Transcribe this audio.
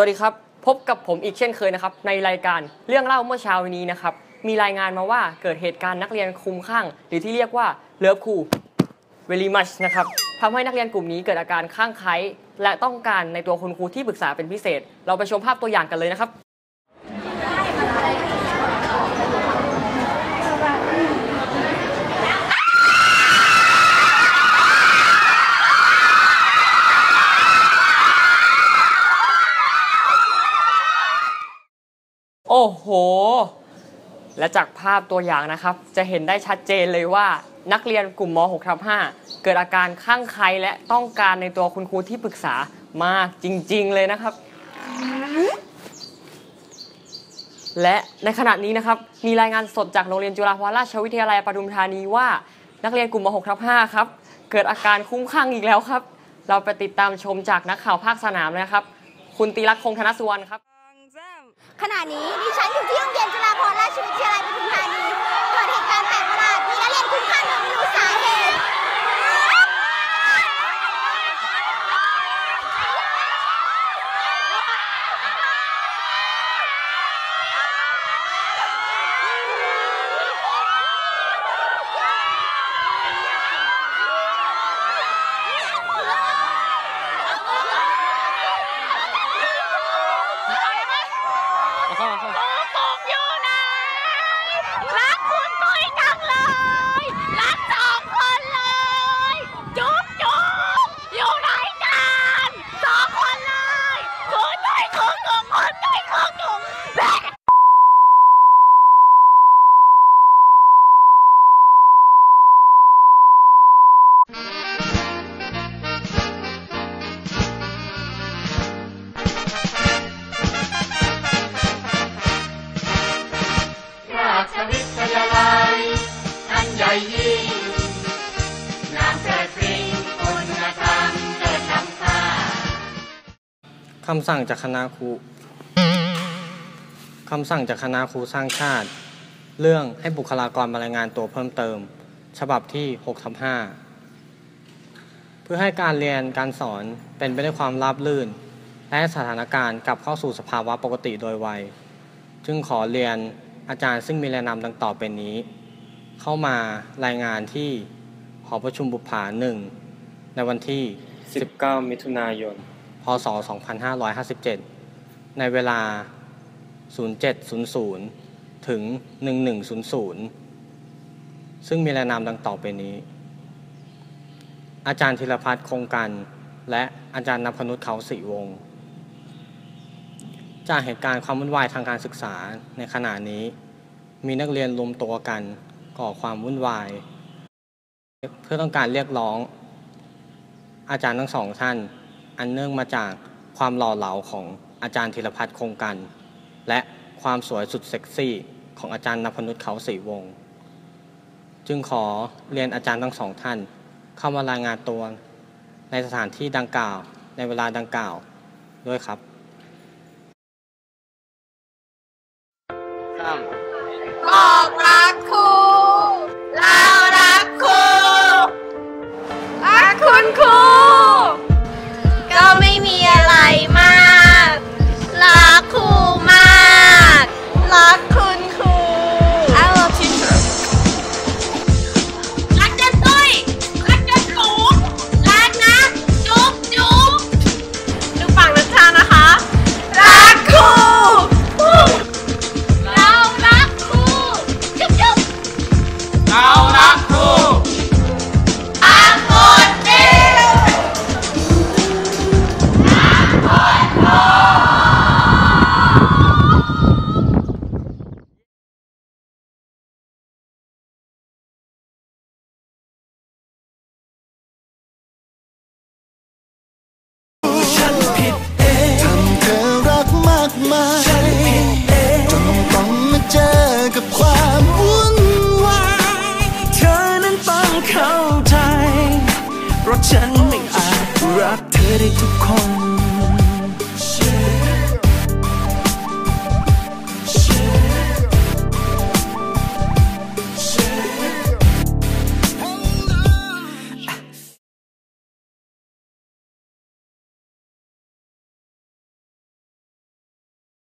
สวัสดีครับ พบกับผมอีกเช่นเคยนะครับ ในรายการเรื่องเล่าเมื่อเช้านี้นะครับ มีรายงานมาว่าเกิดเหตุการณ์นักเรียนคลุมข้าง หรือที่เรียกว่าเลิฟคูเวลีมัชนะครับทำให้นักเรียนกลุ่มนี้เกิดอาการข้างไคล้และต้องการในตัวคุณครูที่ปรึกษาเป็นพิเศษ เราไปชมภาพตัวอย่างกันเลยนะครับ อ้โห และจากภาพตัวอย่างนะครับ จะเห็นได้ชัดเจนเลยว่า นักเรียนกลุ่มม .6 ทับ5เกิดอาการข้างไคล้และต้องการในตัวคุณครูที่ปรึกษามากจริงๆเลยนะครับ และในขณะนี้นะครับ มีรายงานสดจากโรงเรียนจุฬาภรณราชวิทยาลัยปทุมธานีว่า นักเรียนกลุ่มม .6 ทับ5ครับ เกิดอาการคุ้มคลั่งอีกแล้วครับ เราไปติดตามชมจากนักข่าวภาคสนามเลยนะครับ คุณตีรักษ์คงธนสุวรรณครับ ขณะนี้ดิฉันอยู่ที่โรงเรียนจุฬาภรณราชวิทยาลัยปทุมธานี คำสั่งจากคณะครูคำสั่งจากคณะครูสร้างชาติ เรื่องให้บุคลากรมารายงานตัวเพิ่มเติม ฉบับที่6ทับ5เพื่อให้การเรียนการสอนเป็นไปด้วยความราบรื่น และสถานการณ์กลับเข้าสู่สภาวะปกติโดยไว จึงขอเรียนอาจารย์ซึ่งมีแนะนำดังต่อไปนี้ เข้ามารายงานที่หอประชุมบุปผาหนึ่งในวันที่ 19 มิถุนายน ศ 2557 ในเวลา 0700 ถึง 1100 ซึ่งมีรายนามดังต่อไปนี้ อาจารย์ธีรพัฒน์คงกัน และอาจารย์นพนุษเขาศรีวงศ์จากเหตุการณ์ความวุ่นวายทางการศึกษาในขณะนี้ มีนักเรียนรวมตัวกันก่อความวุ่นวาย เพื่อต้องการเรียกร้อง อาจารย์ทั้งสองท่าน อันเนื่องมาจากความหล่อเหลาของอาจารย์ธีรพัฒน์คงกัน และความสวยสุดเซ็กซี่ของอาจารย์นพนุษเขาศรีวงศ์จึงขอเรียนอาจารย์ทั้งสองท่าน เข้ามารายงานตัวในสถานที่ดังกล่าว ในเวลาดังกล่าวด้วยครับสาม ready to come.